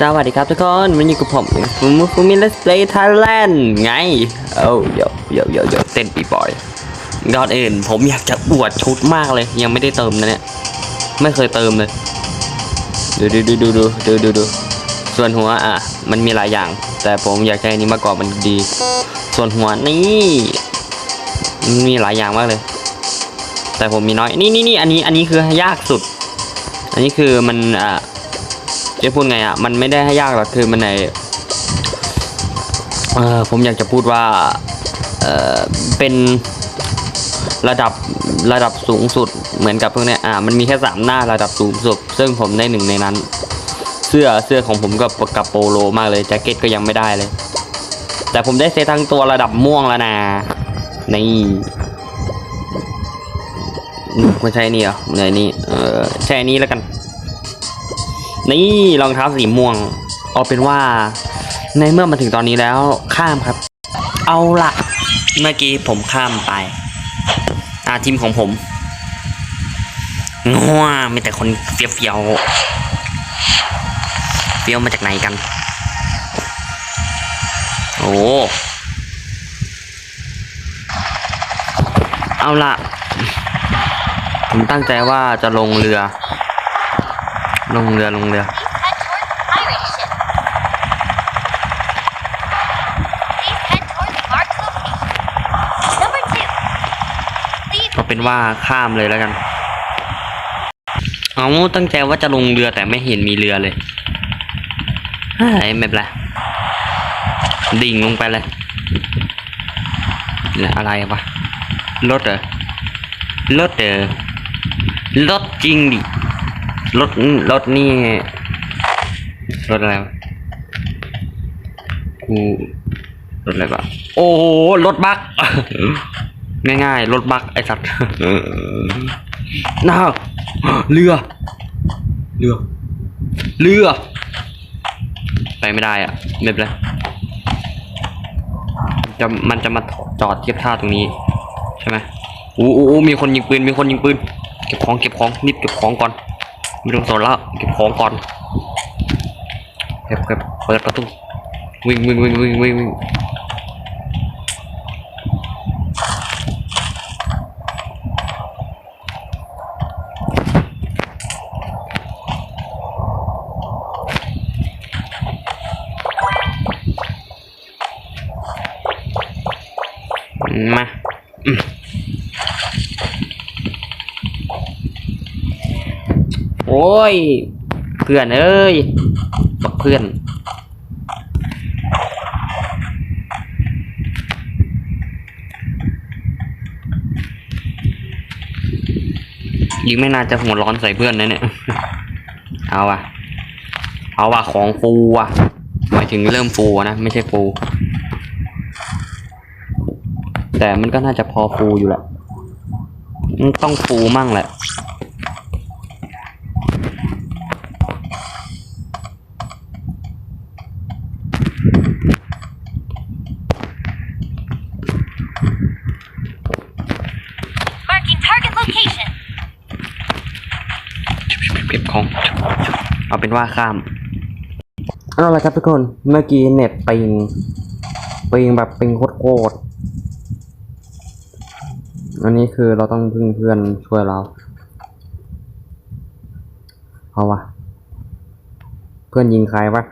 สวัสดีครับทุกคนวันนี้กับผมฟูมิฟูมิเลสเพลย์ไทยแลนด์ไง โอ้เดี๋ยวเดี๋ยวเดี๋ยวเดี๋ยวเต้นปีบอยก่อนอื่นผมอยากจะอวดชุดมากเลย ยังไม่ได้เติมนะเนี่ย ไม่เคยเติมเลย ดูดูดูดูดูดูดูดูส่วนหัวอะ มันมีหลายอย่าง แต่ผมอยากใช้อันนี้มากกว่ามันดี ส่วนหัวนี่มันมีหลายอย่างมากเลย แต่ผมมีน้อย นี่นี่นี่อันนี้อันนี้คือยากสุด อันนี้คือมันอะจะพูดไงอะ มันไม่ได้ให้ยากหรอกคือมันในเออผมอยากจะพูดว่าเออเป็นระดับระดับสูงสุดเหมือนกับพวกเนี้ยอ่ามันมีแค่สามหน้าระดับสูงสุด ซึ่งผมได้หนึ่งในนั้น เสื้อเสื้อของผมก็กับโปโลมากเลยแจ็คเก็ตก็ยังไม่ได้เลย แต่ผมได้เซตทั้งตัวระดับม่วงแล้วนะนี่มไม่ใช่นี่เหรอไหนนี่เออใช่นี้แล้วกัน นี่รองเท้าสีม่วง เอาเป็นว่า ในเมื่อมาถึงตอนนี้แล้วข้ามครับ เอาละเมื่อกี้ผมข้ามไป อาทีมของผมงัวมีแต่คนเฟี้ยวเฟี้ยวเฟี้ยวมาจากไหนกัน อ้เอาละผมตั้งใจว่าจะลงเรือ ลงเรือลงเรือ ก็เป็นว่าข้ามเลยแล้วกัน เอาตั้งใจว่าจะลงเรือแต่ไม่เห็นมีเรือเลยไม่เป็นไร ดิ่งลงไปเลยเนี่ยอะไรวะรถเหรอรถเหรอรถจริงดิรถรถนี่รถอะไรวะกูรถอะไรวะโอ้โหรถบักง่ายๆรถบักไอสัตว์น้าเรือเรือเรือ ไปไม่ได้อะไม่เป็นไร จะมันจะมาจอดเทียบท่าตรงนี้ใช่ไหมอู้อู้มีคนยิงปืนมีคนยิงปืน เก็บของเก็บของนิบเก็บของก่อนไม่ต้องสนแล้วเก็บของก่อนเก็บเก็บเปิดประตูวิ่งวิ่งวิ่งวิ่งวิ่งวิ่ง มาอืมโอ้ย เพื่อนเอ้ยบอกเพื่อน ยิงไม่น่าจะหัวร้อนใส่เพื่อนนะเนี่ย เอาว่ะเอาว่ะของฟูว่ะหมายถึงเริ่มฟูนะ ไม่ใช่ฟู แต่มันก็น่าจะพอฟูอยู่แหละ ต้องฟูมั่งแหละ marking target location. เก็บ ของ เอาเป็นว่าข้าม เอาละครับทุกคน เมื่อกี้เน็ตปิงปิงแบบปิงโคตรๆอันนี้คือเราต้องพึ่งเพื่อนช่วยเราเอาวะเพื่อนยิงใครวะ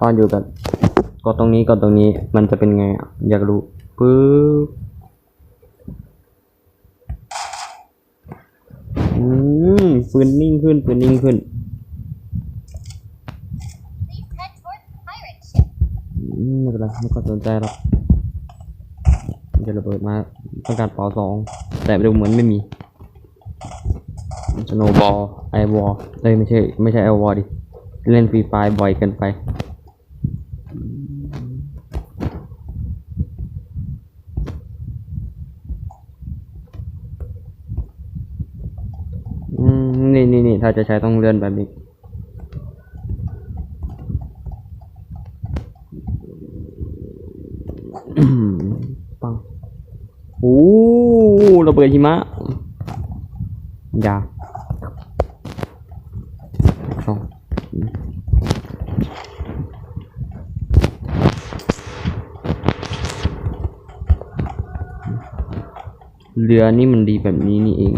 ตอนอยู่แบบกดตรงนี้กดตรงนี้มันจะเป็นไงอะอยากรู้ปึ๊บ อื มปืนนิ่งขึ้นปืนนิ่งขึ้น Please head toward the pirate ship. อืมไม่เป็นไรไม่ค่อยสนใจหรอกจะระเบิดมาต้องการป่าสองแต่ดูเหมือนไม่มีสโนบอลไอวอลเอ้ยไม่ใช่ไม่ใช่ไอวอลดิ เล่นฟรีไฟบ่อยเกินไปาจะใช้ต้องเลื่อนแบบนี้อืมปังโอ้ระเบิดหิมะอยาเข้าเรือนี่มันดีแบบนี้นี่เอง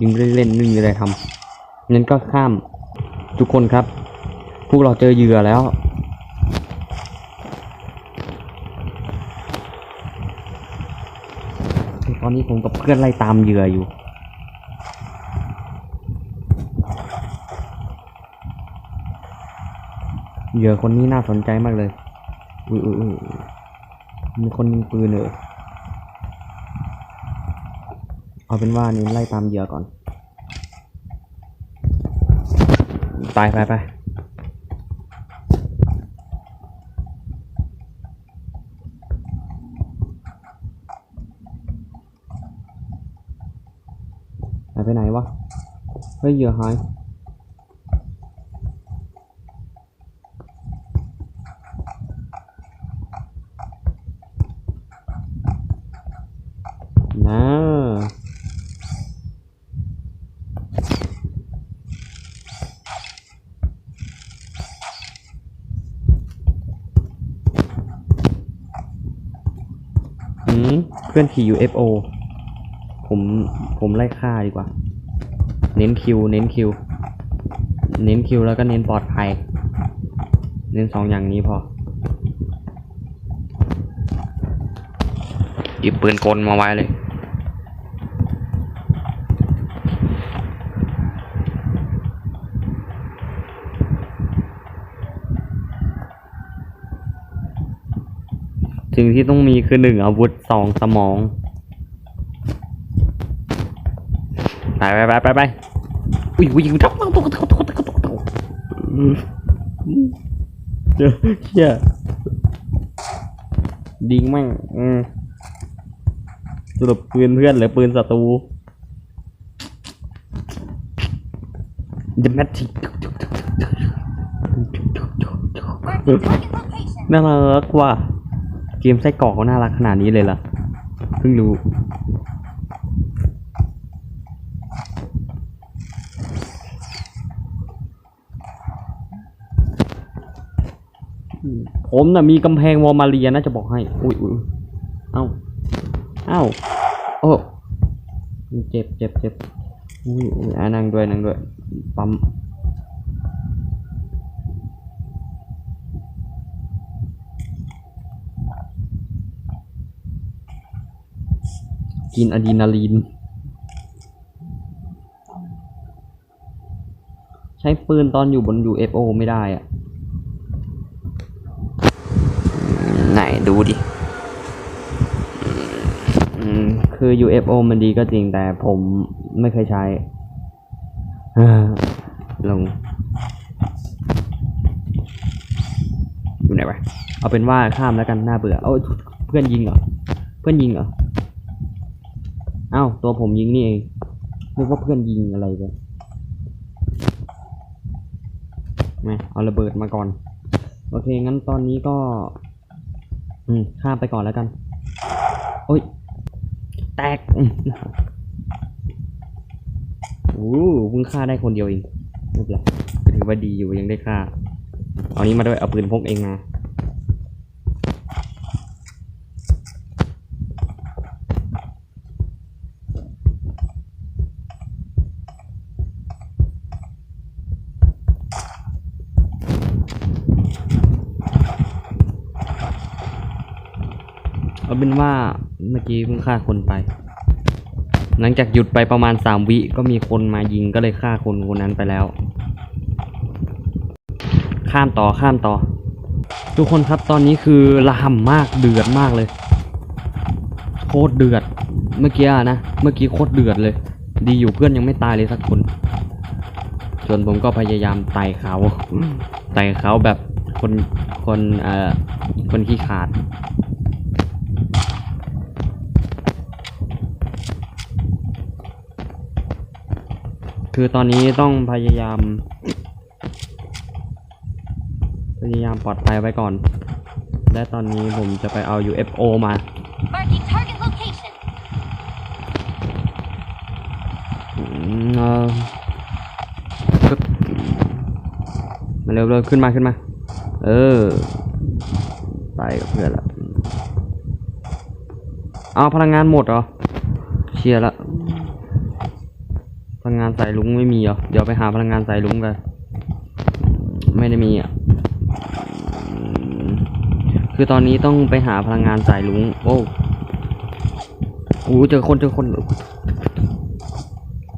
ยิงเล่นๆไม่มีอะไรทำงั้นก็ข้ามทุกคนครับ พวกเราเจอเหยื่อแล้ว ตอนนี้ผมกับเพื่อนไล่ตามเหยื่ออยู่เหยื่อคนนี้น่าสนใจมากเลย อุ้ยอุ้ยอุ้ยมีคนยิงปืนเลย เอาเป็นว่านี่ไล่ตามเหยื่อก่อนไปไปไปหายไปไหนวะ เฮ้ยเหยื่อหายนะอืม เพื่อนขี่ UFO ผมผมไล่ฆ่าดีกว่า เน้นคิว เน้นคิว เน้นคิวแล้วก็เน้นปลอดภัย เน้นสองอย่างนี้พอหยิบปืนกลมาไว้เลย สิ่งที่ต้องมีคือหนึ่งอาวุธสองสมองไปไปไปไปไปอุ้ยอุ้ยทับตุ๊กตกตุ๊กตุ๊กตุ๊กตุ๊กเจอเชี่ยดิงมั่งอืมสรุปปืนเพื่อนหรือปืนศัตรู The Magic น่ารักว่ะ เกมไส้กรอกเขาน่ารักขนาดนี้เลยเหรอเพิ่งรู้ผมน่ะมีกำแพงวอมาเรียนะจะบอกให้ อุ้ยอุ้ยเอ้า เอ้า โอ้เจ็บเจ็บเจ็บอุ้ยอุ้ยอะนั่งด้วยนั่งด้วย ปั๊ม กินอะดรีนาลีน ใช้ปืนตอนอยู่บน UFO ไม่ได้อะไหนดูดิอืมคือ UFO มันดีก็จริงแต่ผมไม่เคยใช้เอ้อลงอยู่ไหนวะเอาเป็นว่าข้ามแล้วกันน่าเบื่อ เอ้ยเพื่อนยิงเหรอ เพื่อนยิงเหรอ เอ้าตัวผมยิงนี่เองนึกว่าเพื่อนยิงอะไรไปมาเอาระเบิดมาก่อน โอเค งั้นตอนนี้ก็ อืมข้ามไปก่อนแล้วกัน โอ้ย แตกโอ้เพิ่งฆ่าได้คนเดียวเองไม่เป็นไรถือว่าดีอยู่ยังได้ฆ่า เอานี้มาด้วย เอาปืนพกเองมา เป็นว่าเมื่อกี้เพิ่งฆ่าคนไป หลังจากหยุดไปประมาณสามวิก็มีคนมายิงก็เลยฆ่าคนคนนั้นไปแล้ว ข้ามต่อข้ามต่อ ทุกคนครับตอนนี้คือระห่ำมากเดือดมากเลย โคตรเดือด เมื่อกี้นะ เมื่อกี้โคตรเดือดเลย ดีอยู่เพื่อนยังไม่ตายเลยสักคนส่วนผมก็พยายามไต่เขาไต่เขาแบบคนคนเอ่อคนขี้ขาด คือตอนนี้ต้องพยายาม พยายามปลอดภัยไว้ก่อน และตอนนี้ผมจะไปเอา UFO มา Marking target location. อืมเออปึ๊บมาเร็วเร็วขึ้นมาขึ้นมา เออ ไปกับเพื่อนละเอาพลังงานหมดเหรอ เชียร์ละพ ลังงานสายลุงไม่มีเหรอ เดี๋ยวไปหาพลังงานสายลุงกัน ไม่ได้มีอะ คือตอนนี้ต้องไปหาพลังงานสายลุง โอ้โอ้เจอคนเจอคน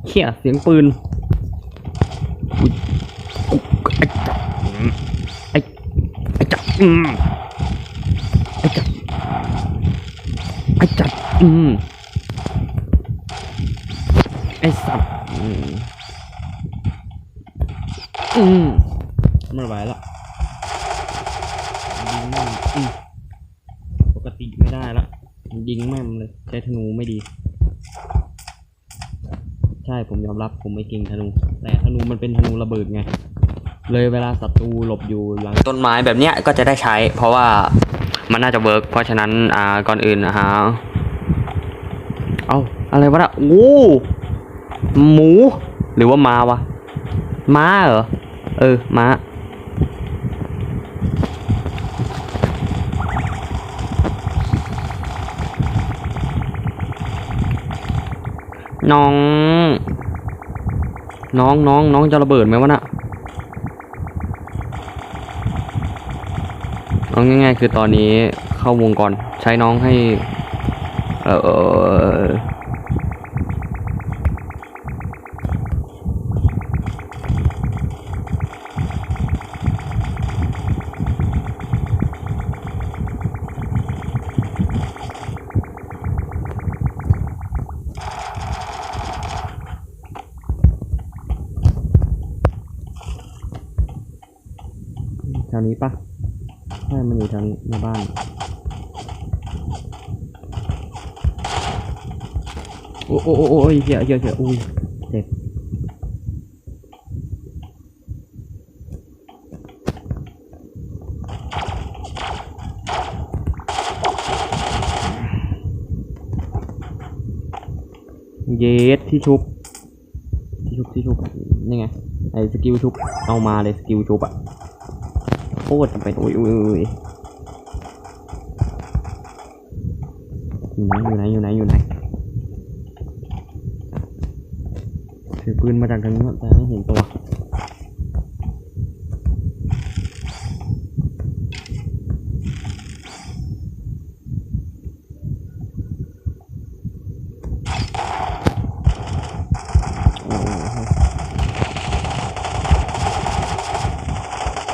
เขี่ยเสียงปืนอุ๊ยไอ้จับอืมไอ้ไอ้จับไอ้จับไอ้จับอืมไอ้สับอืมอืม ไม่ไหวละยิงแม่งอืมปกติไม่ได้ละยิงแม่งเลยใช้ธนูไม่ดี ใช่ผมยอมรับผมไม่เก่งธนู แต่ธนูมันเป็นธนูระเบิดไง เลยเวลาศัตรูหลบอยู่หลังต้นไม้แบบเนี้ยก็จะได้ใช้ เพราะว่ามันน่าจะเวิร์กเพราะฉะนั้นอ่าก่อนอื่นนะฮะเอาอะไรวะน่ะโอ้หมู หรือว่าม้าวะ ม้าเหรอ เออม้าน้อง น้องน้องน้องจะระเบิดไหมวะน่ะเอาง่ายๆคือตอนนี้เข้าวงก่อน ใช้น้องให้ เออ ถวนี้ปะใช่มันอยู่แถวนี้ในบ้าน โอ้โอ้โอ้โอ้ยเหี้ยเหี้ยเหี้ยอุ้ยเจ็บเยสที่ชุบ ที่ชุบที่ชุบ นี่ไง ไอ้สกิลชุบ เอามาเลยสกิลชุบอะ ตรจำเป็นอุ้ยอุ้ยอุ้ยอยู่ไหนอยู่ไหนอยู่ไหนอยู่ไหนถือปืนมาจากทางนู้นแต่ไม่เห็นตัว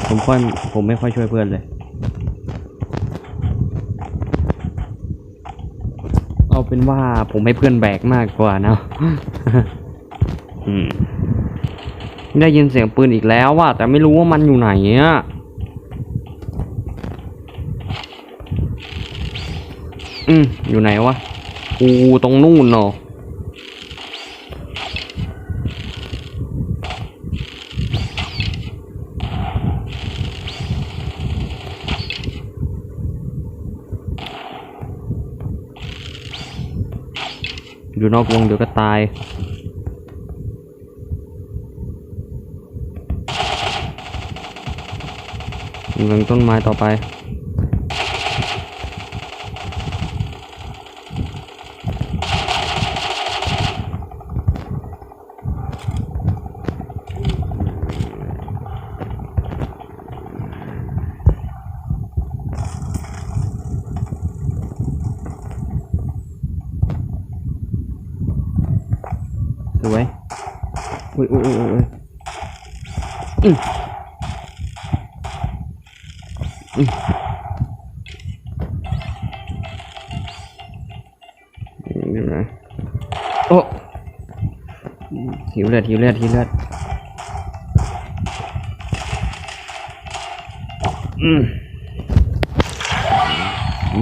ผมค่อยผมไม่ค่อยช่วยเพื่อนเลย เอาเป็นว่าผมให้เพื่อนแบกมากกว่านะอืมได้ยินเสียงปืนอีกแล้วว่ะแต่ไม่รู้ว่ามันอยู่ไหนอะอืมอยู่ไหนวะอูตรงนู่นเนาะ อยู่นอกวงเดี๋ยวก็ตายยู่หลังต้นไม้ต่อไป ยอุ้ยอุ้ยอุ้ยอืมอยู่ไหนโอ้หิวเลือดหิวเลือดหิวเลือดอืม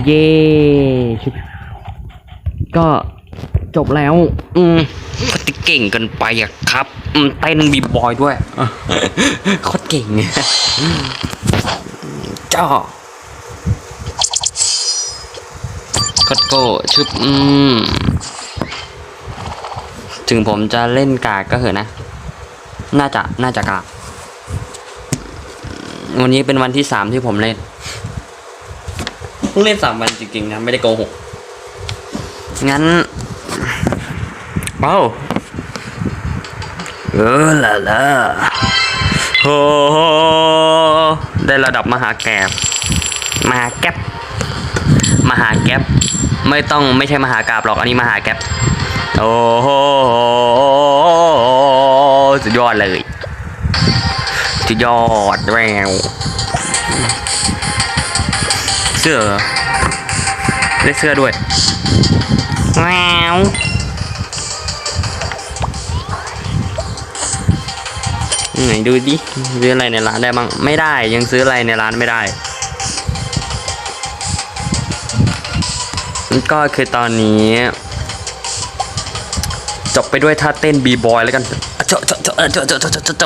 เย้ชุบก็จบแล้ว อืมเขาจะเก่งกันไปอะครับอืม เต้นบีบอยด้วยโคตรเก่งจ้าโคตรโก้ชุบอืมถึงผมจะเล่นกากก็เหอะนะ น่าจะ น่าจะกาก วันนี้เป็นวันที่สามที่ผมเล่น เพิ่งเล่นสามวันจริงๆนะ ไม่ได้โกหก งั้น เอ้า เออละละโอ้โหได้ระดับมหาแกบมหาแก๊ปมหาแก๊ปไม่ต้องไม่ใช่มหากราบหรอกอันนี้มหาแก๊ปโอ้โหสุดยอดเลยสุดยอดแววเสื้อเหรอได้เสื้อด้วยแวว ไหนดูดิซื้ออะไรในร้านได้บ้างไม่ได้ยังซื้ออะไรในร้านไม่ได้ก็คือตอนนี้ จบไปด้วยท่าเต้นบีบอยแล้วกันโจโจโจโจโจโจโจ